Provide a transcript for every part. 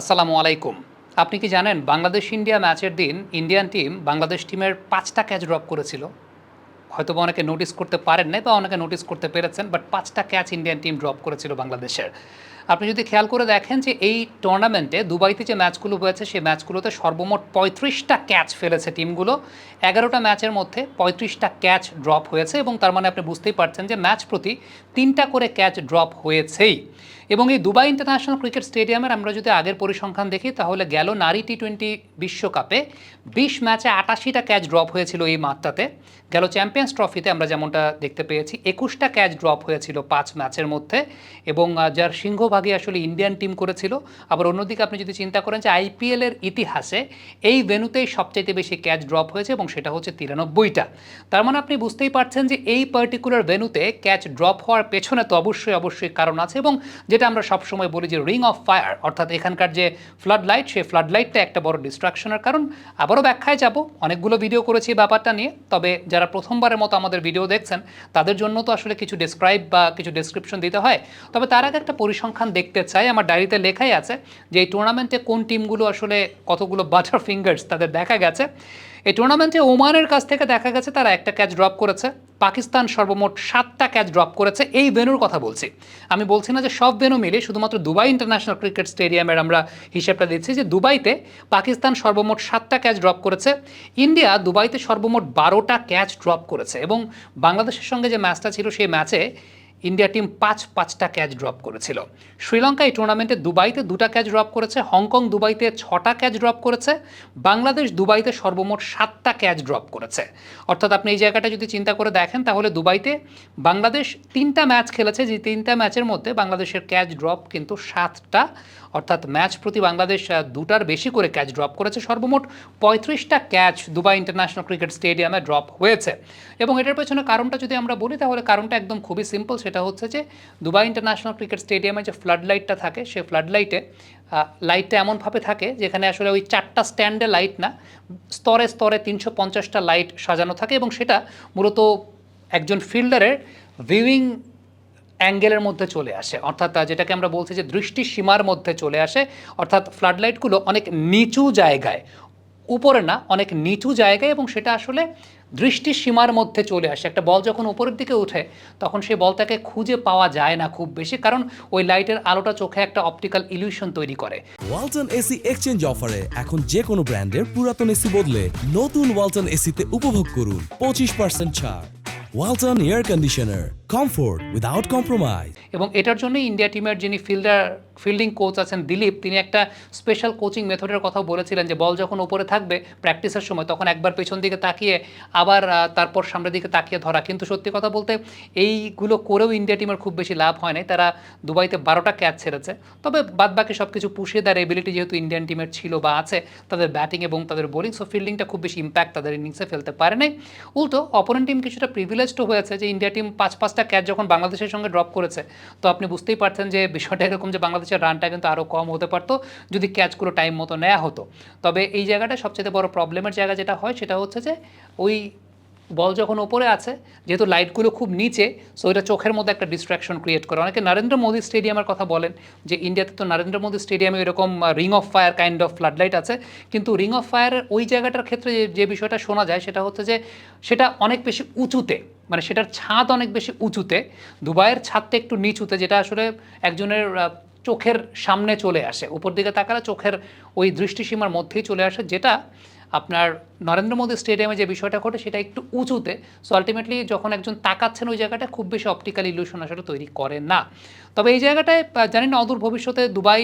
আসসালামু আলাইকুম। আপনি কি জানেন বাংলাদেশ ইন্ডিয়া ম্যাচের দিন ইন্ডিয়ান টিম বাংলাদেশ টিমের পাঁচটা ক্যাচ ড্রপ করেছিল? হয়তো বা অনেকে নোটিস করতে পারেন নাই বা অনেকে নোটিস করতে পেরেছেন বাট পাঁচটা ক্যাচ ইন্ডিয়ান টিম ড্রপ করেছিল বাংলাদেশের। আপনি যদি খেয়াল করে দেখেন যে এই টুর্নামেন্টে দুবাইতে যে ম্যাচগুলো হয়েছে, সেই ম্যাচগুলোতে সর্বমোট পঁয়ত্রিশটা ক্যাচ ফেলেছে টিমগুলো। এগারোটা ম্যাচের মধ্যে পঁয়ত্রিশটা ক্যাচ ড্রপ হয়েছে এবং তার মানে আপনি বুঝতেই পারছেন যে ম্যাচ প্রতি তিনটা করে ক্যাচ ড্রপ হয়েছেই। এবং এই দুবাই ইন্টারন্যাশনাল ক্রিকেট স্টেডিয়ামের আমরা যদি আগের পরিসংখ্যান দেখি, তাহলে গেল নারী টি টোয়েন্টি বিশ্বকাপে বিশ ম্যাচে আটাশিটা ক্যাচ ড্রপ হয়েছিল এই মাত্রাতে গেল চ্যাম্পিয়ন্স ট্রফিতে আমরা যেমনটা দেখতে পেয়েছি, একুশটা ক্যাচ ড্রপ হয়েছিল পাঁচ ম্যাচের মধ্যে। এবং যার যার সিংহভাগই আসলে ইন্ডিয়ান টিম করেছিল। আবার অন্যদিকে আপনি যদি চিন্তা করেন যে আইপিএলের ইতিহাসে এই ভেনুতেই সবচাইতে বেশি ক্যাচ ড্রপ হয়েছে এবং সেটা হচ্ছে তিরানব্বইটা। তার মানে আপনি বুঝতেই পারছেন যে এই পার্টিকুলার ভেনুতে ক্যাচ ড্রপ হওয়ার পেছনে তো অবশ্যই অবশ্যই কারণ আছে এবং যেটা আমরা সবসময় বলি যে রিং অফ ফায়ার অর্থাৎ এখানকার যে ফ্লাড লাইট সেই ফ্লাড লাইটটা একটা বড় ডিস্ট্রাকশনের কারণ। আবারও ব্যাখ্যায় যাব, অনেকগুলো ভিডিও করেছি ব্যাপারটা নিয়ে, তবে যারা প্রথমবারের মতো আমাদের ভিডিও দেখছেন, তাদের জন্য তো আসলে কিছু ডেসক্রাইব বা কিছু ডেসক্রিপশন দিতে হয়। তবে তার আগে একটা পরিসংখ্যান দেখতে চাই। আমার ডায়েরিতে লেখাই আছে যে, এই টুর্নামেন্টে কোন টিমগুলো আসলে কতগুলো বাটার ফিঙ্গার্স তাদের দেখা গেছে। এই টুর্নামেন্টে ওমানের কাছ থেকে দেখা গেছে, তারা একটা ক্যাচ ড্রপ করেছে। পাকিস্তান সর্বমোট সাতটা ক্যাচ ড্রপ করেছে। এই ভেনুর কথা বলছি। আমি বলছি না যে সব ভেনু মিলে শুধুমাত্র দুবাই ইন্টারন্যাশনাল ক্রিকেট স্টেডিয়ামের আমরা হিসেবটা দিচ্ছি যে, দুবাইতে পাকিস্তান সর্বমোট সাতটা ক্যাচ ড্রপ করেছে। ইন্ডিয়া দুবাইতে সর্বমোট বারোটা ক্যাচ ড্রপ করেছে এবং বাংলাদেশের সঙ্গে যে ম্যাচটা ছিল সেই ম্যাচে ইন্ডিয়া টিম পাঁচ পাঁচটা ক্যাচ ড্রপ করেছিল। শ্রীলঙ্কা এই টুর্নামেন্টে দুবাইতে দুটা ক্যাচ ড্রপ করেছে, হংকং দুবাইতে ছটা ক্যাচ ড্রপ করেছে, বাংলাদেশ দুবাইতে সর্বমোট সাতটা ক্যাচ ড্রপ করেছে। অর্থাৎ আপনি এই জায়গাটা যদি চিন্তা করে দেখেন, তাহলে দুবাইতে বাংলাদেশ তিনটা ম্যাচ খেলেছে, যে তিনটা ম্যাচের মধ্যে বাংলাদেশের ক্যাচ ড্রপ কিন্তু সাতটা, অর্থাৎ ম্যাচ প্রতি বাংলাদেশ দুটার বেশি করে ক্যাচ ড্রপ করেছে। সর্বমোট পঁয়ত্রিশটা ক্যাচ দুবাই ইন্টারন্যাশনাল ক্রিকেট স্টেডিয়ামে ড্রপ হয়েছে। এবং এটার পেছনে কারণটা যদি আমরা বলি, তাহলে কারণটা একদম খুবই সিম্পল সেটা হচ্ছে যে দুবাই ইন্টারন্যাশনাল ক্রিকেট স্টেডিয়ামে যে ফ্লাড লাইটটা থাকে, সেই ফ্লাড লাইটে লাইটটা এমনভাবে থাকে যেখানে আসলে ওই চারটা স্ট্যান্ডে লাইট না, স্তরে স্তরে তিনশো পঞ্চাশটা লাইট সাজানো থাকে এবং সেটা মূলত একজন ফিল্ডারের ভিউইং অ্যাঙ্গেলের মধ্যে চলে আসে। অর্থাৎ যেটাকে আমরা বলছি যে দৃষ্টি সীমার মধ্যে চলে আসে। অর্থাৎ ফ্লাডলাইটগুলো অনেক নিচু জায়গায় উপরে না, অনেক নিচু জায়গায় এবং সেটা আসলে দৃষ্টি সীমার মধ্যে চলে আসে। একটা বল যখন উপরের দিকে ওঠে, তখন সেই বলটাকে খুঁজে পাওয়া যায় না খুব বেশি, কারণ ওই লাইটের আলোটা চোখে একটা অপটিক্যাল ইলিউশন তৈরি করে। ওয়ালটন এসি এক্সচেঞ্জ অফারে এখন যে কোনো ব্র্যান্ডের পুরাতন এসি বদলে নতুন ওয়ালটন এসিতে উপভোগ করুন। পঁচিশ পার্সেন্ট ছাড়। Walton air conditioner. Comfort without compromise এবং এটার জন্যই ইন্ডিয়া টিমের যিনি ফিল্ডার ফিল্ডিং কোচ আছেন দিলীপ, তিনি একটা স্পেশাল কোচিং মেথডের কথাও বলেছিলেন যে বল যখন উপরে থাকবে প্র্যাকটিসের সময়, তখন একবার পেছন দিকে তাকিয়ে আবার তারপর সামনের দিকে তাকিয়ে ধরা। কিন্তু সত্যি কথা বলতে এইগুলো করেও ইন্ডিয়া টিমের খুব বেশি লাভ হয় নাই। তারা দুবাইতে বারোটা ক্যাচ ছেড়েছে। তবে বাদ বাকি সব কিছু পুষিয়ে দেওয়ার এবিলিটি যেহেতু ইন্ডিয়ান টিমের ছিল বা আছে, তাদের ব্যাটিং এবং তাদের বোলিং সো ফিল্ডিংটা খুব বেশি ইম্প্যাক্ট তাদের ইনিংসে ফেলতে পারে নাই। উল্টো অপোনেন্ট টিম কিছুটা প্রিভিলেজড হয়েছে যে ইন্ডিয়া টিম পাঁচ পাঁচটা ক্যাচ যখন বাংলাদেশের সঙ্গে ড্রপ করেছে, তো আপনি বুঝতেই পারছেন যে বিষয়টা এরকম যে বাংলাদেশের রানটা কিন্তু আরও কম হতে পারতো, যদি ক্যাচগুলো টাইম মতো নেওয়া হতো। তবে এই জায়গাটা সবচেয়ে বড় প্রবলেমের জায়গা যেটা হয়, সেটা হচ্ছে যে ওই বল যখন ওপরে আছে, যেহেতু লাইটগুলো খুব নিচে সো এটা চোখের মধ্যে একটা ডিস্ট্রাকশন ক্রিয়েট করে। অনেকে নরেন্দ্র মোদী স্টেডিয়ামের কথা বলেন যে ইন্ডিয়াতে তো নরেন্দ্র মোদী স্টেডিয়ামে এরকম ring of fire kind of flood light আছে। কিন্তু রিং অফ ফায়ারের ওই জায়গাটার ক্ষেত্রে যে বিষয়টা শোনা যায়, সেটা হচ্ছে যে, সেটা অনেক বেশি উঁচুতে। মানে সেটার ছাদ অনেক বেশি উঁচুতে, দুবাইয়ের ছাদটা একটু নিচুতে, যেটা আসলে একজনের চোখের সামনে চলে আসে। উপর দিকে তাকালে চোখের ওই দৃষ্টিসীমার মধ্যেই চলে আসে, যেটা আপনার নরেন্দ্র মোদী স্টেডিয়ামে যে বিষয়টা ঘটে সেটা একটু উঁচুতে। সো আলটিমেটলি যখন একজন তাকাচ্ছেন ওই জায়গাটা, খুব বেশি অপটিক্যাল ইলিউশন আসলে তৈরি করে না। তবে এই জায়গাটায় জানি না অদূর ভবিষ্যতে দুবাই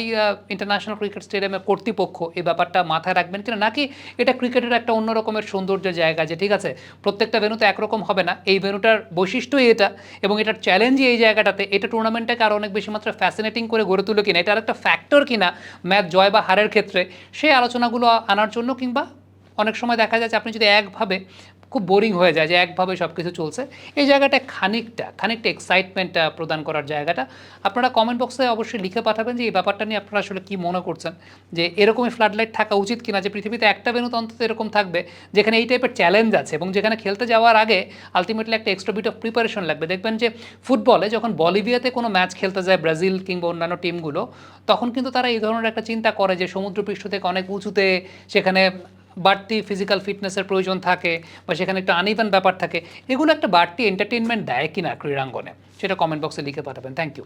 ইন্টারন্যাশনাল ক্রিকেট স্টেডিয়ামের কর্তৃপক্ষ এই ব্যাপারটা মাথায় রাখবেন কিনা, নাকি এটা ক্রিকেটের একটা অন্য রকমের সৌন্দর্যের জায়গা যে, ঠিক আছে, প্রত্যেকটা ভেনুতে একরকম হবে না। এই ভেনুটার বৈশিষ্ট্যই এটা এবং এটার চ্যালেঞ্জই এই জায়গাটাতে, এটা টুর্নামেন্টটাকে আরও অনেক বেশি মাত্রা ফ্যাসিনেটিং করে গড়ে তুলে কিনা, এটা আর একটা ফ্যাক্টর কিনা ম্যাচ জয় বা হারের ক্ষেত্রে সেই আলোচনাগুলো আনার জন্য কিংবা অনেক সময় দেখা যায় যে আপনি যদি একভাবে খুব বোরিং হয়ে যায় যে একভাবে সব কিছু চলছে, এই জায়গাটা খানিকটা খানিকটা এক্সাইটমেন্ট প্রদান করার জায়গাটা আপনারা কমেন্ট বক্সে অবশ্যই লিখে পাঠাবেন যে এই ব্যাপারটা নিয়ে আপনারা আসলে কী মনে করছেন। যে এরকমই ফ্লাড লাইট থাকা উচিত কিনা, যে পৃথিবীতে একটা বেনু তো অন্তত এরকম থাকবে যেখানে এই টাইপের চ্যালেঞ্জ আছে এবং যেখানে খেলতে যাওয়ার আগে আলটিমেটলি একটা এক্সট্রা বিট অফ প্রিপারেশন লাগবে। দেখবেন যে ফুটবলে যখন বলিভিয়াতে কোনো ম্যাচ খেলতে যায় ব্রাজিল কিংবা অন্যান্য টিমগুলো তখন কিন্তু তারা এই ধরনের একটা চিন্তা করে যে সমুদ্রপৃষ্ঠ থেকে অনেক উঁচুতে সেখানে বাড়তি ফিজিক্যাল ফিটনেসের প্রয়োজন থাকে বা সেখানে একটা আনইভেন ব্যাপার থাকে, এগুলো একটা বাড়তি এন্টারটেনমেন্ট দেয় কিনা ক্রীড়াঙ্গনে, সেটা কমেন্ট বক্সে লিখে পাঠাবেন। Thank you